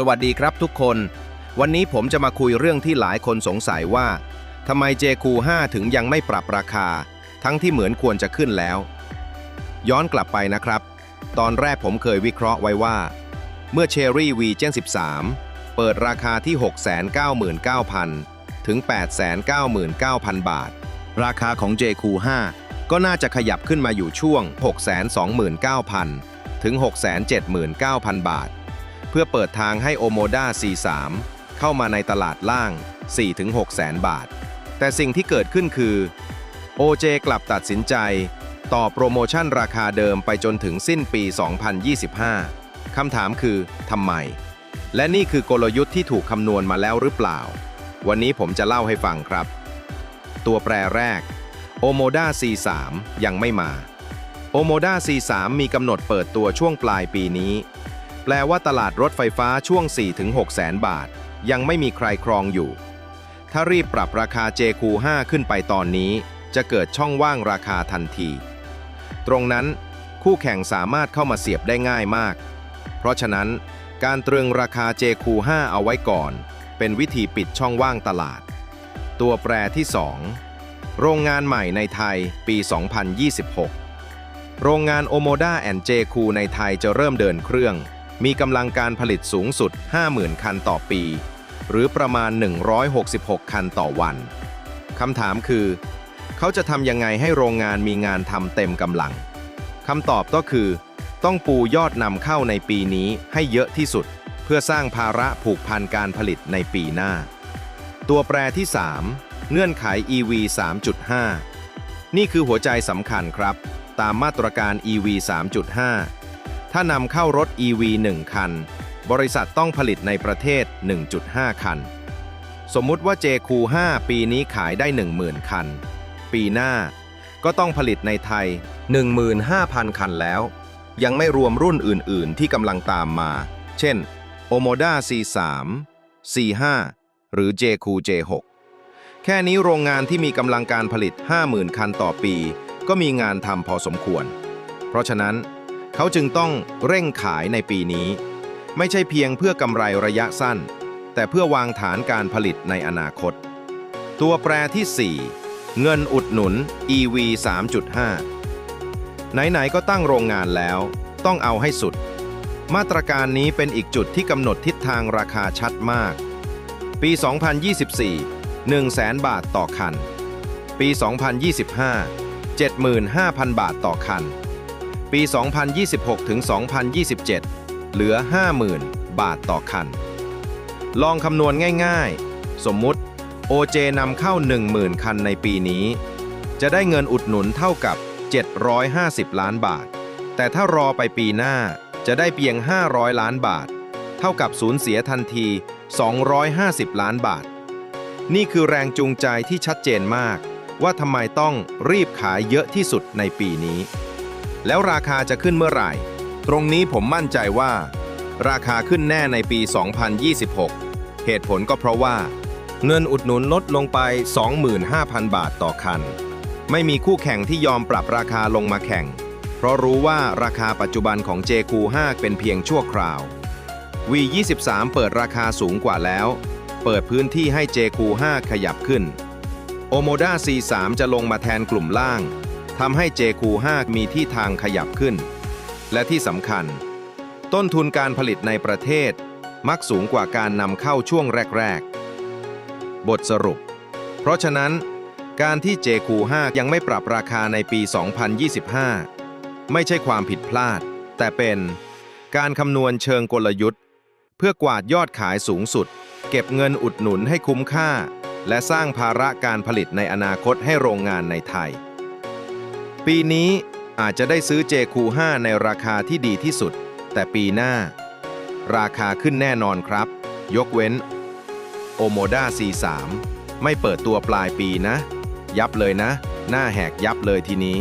สวัสดีครับทุกคน วันนี้ผมจะมาคุยเรื่องที่หลายคนสงสัยว่าทำไม JQ 5ถึงยังไม่ปรับราคา ทั้งที่เหมือนควรจะขึ้นแล้ว ย้อนกลับไปนะครับ ตอนแรกผมเคยวิเคราะห์ไว้ว่า เมื่อ Cherry V Gen 13 เปิดราคาที่ 699,000 ถึง 899,000 บาท ราคาของ JQ 5ก็น่าจะขยับขึ้นมาอยู่ช่วง 629,000 ถึง 679,000 บาท เพื่อเปิดทางให้ Omoda C3 เข้ามาในตลาดล่าง 4-6 แสนบาท แต่สิ่งที่เกิดขึ้นคือ OJ กลับตัดสินใจ ต่อโปรโมชั่นราคาเดิมไปจนถึงสิ้นปี 2025 คำถามคือทำไม และนี่คือกลยุทธ์ที่ถูกคำนวณมาแล้วหรือเปล่า วันนี้ผมจะเล่าให้ฟังครับ ตัวแปรแรก Omoda C3 ยังไม่มา Omoda C3 มีกำหนดเปิดตัวช่วงปลายปีนี้ แปลว่าตลาดรถไฟฟ้าช่วง 4-6แสนบาท ยังไม่มีใครครองอยู่ ถ้ารีบปรับราคา JQ5 ขึ้นไปตอนนี้ จะเกิดช่องว่างราคาทันที ตรงนั้น คู่แข่งสามารถเข้ามาเสียบได้ง่ายมาก เพราะฉะนั้น การตรึงราคา JQ5 เอาไว้ก่อน เป็นวิธีปิดช่องว่างตลาด ตัวแปรที่ 2 โรงงานใหม่ในไทยปี 2026โรงงานโอโมดาแอนเจคูในไทยจะเริ่มเดินเครื่อง มีกำลังการผลิตสูงสุด 50,000 คันต่อปี หรือประมาณ 166 คันต่อวันคำถามคือ เขาจะทำยังไงให้โรงงานมีงานทำเต็มกำลังคำตอบก็คือ ต้องปูยอดนำเข้าในปีนี้ให้เยอะที่สุด เพื่อสร้างภาระผูกพันการผลิตในปีหน้า ตัวแปรที่ 3 เงื่อนไข EV 3.5 นี่คือหัวใจสำคัญครับ ตามมาตรการ EV 3.5 ถ้านำเข้ารถ EV 1 คัน บริษัทต้องผลิตในประเทศ 1.5 คัน สมมุติว่า JQ5 ปีนี้ขายได้ 10,000 คัน ปีหน้าก็ต้องผลิตในไทย 15,000 คันแล้ว ยังไม่รวมรุ่นอื่น ๆ ที่กำลังตามมา เช่น Omoda C3 C5 หรือ JQ J6 แค่นี้โรงงานที่มีกำลังการผลิต 50,000 คันต่อปี ก็มีงานทำพอสมควร เพราะฉะนั้น เขาจึงต้องเร่งขายในปีนี้ ไม่ใช่เพียงเพื่อกำไรระยะสั้น แต่เพื่อวางฐานการผลิตในอนาคต ตัวแปรที่ 4 เงินอุดหนุน EV 3.5 ไหนๆก็ตั้งโรงงานแล้ว ต้องเอาให้สุด มาตรการนี้เป็นอีกจุดที่กำหนดทิศทางราคาชัดมาก ปี 2024 100,000 บาทต่อคัน ปี 2025 75,000 บาทต่อคัน ปี 2026 ถึง 2027 เหลือ 50,000 บาทต่อคัน ลองคำนวณง่ายๆ สมมุติ OJ นำเข้า 10,000 คันในปีนี้ จะได้เงินอุดหนุนเท่ากับ 750 ล้านบาท แต่ถ้ารอไปปีหน้าจะได้เพียง 500 ล้านบาท เท่ากับสูญเสียทันที 250 ล้านบาท นี่คือแรงจูงใจที่ชัดเจนมาก ว่าทำไมต้องรีบขายเยอะที่สุดในปีนี้ แล้วราคาจะขึ้นเมื่อไหร่ ตรงนี้ผมมั่นใจว่า ราคาขึ้นแน่ในปี 2026 เหตุผลก็เพราะว่า เงินอุดหนุนลดลงไป 25,000 บาทต่อคัน ไม่มีคู่แข่งที่ยอมปรับราคาลงมาแข่ง เพราะรู้ว่าราคาปัจจุบันของ JQ5 เป็นเพียงชั่วคราว V23 เปิดราคาสูงกว่าแล้ว เปิดพื้นที่ให้ JQ5 ขยับขึ้น Omoda C3 จะลงมาแทนกลุ่มล่าง ทำให้ JQ5 มีที่ทางขยับขึ้น และที่สำคัญ ต้นทุนการผลิตในประเทศ มักสูงกว่าการนำเข้าช่วงแรก ๆ บทสรุป เพราะฉะนั้น การที่ JQ5 ยังไม่ปรับราคาในปี 2025 ไม่ใช่ความผิดพลาด แต่เป็นการคำนวณเชิงกลยุทธ์ เพื่อกวาดยอดขายสูงสุด เก็บเงินอุดหนุนให้คุ้มค่า และสร้างภาระการผลิตในอนาคตให้โรงงานในไทย ปีนี้อาจจะได้ซื้อเจคู5ในราคาที่ดีที่สุด แต่ปีหน้า ราคาขึ้นแน่นอนครับ ยกเว้นโอโมด้า C3 ไม่เปิดตัวปลายปีนะ ยับเลยนะ หน้าแหกยับเลยทีนี้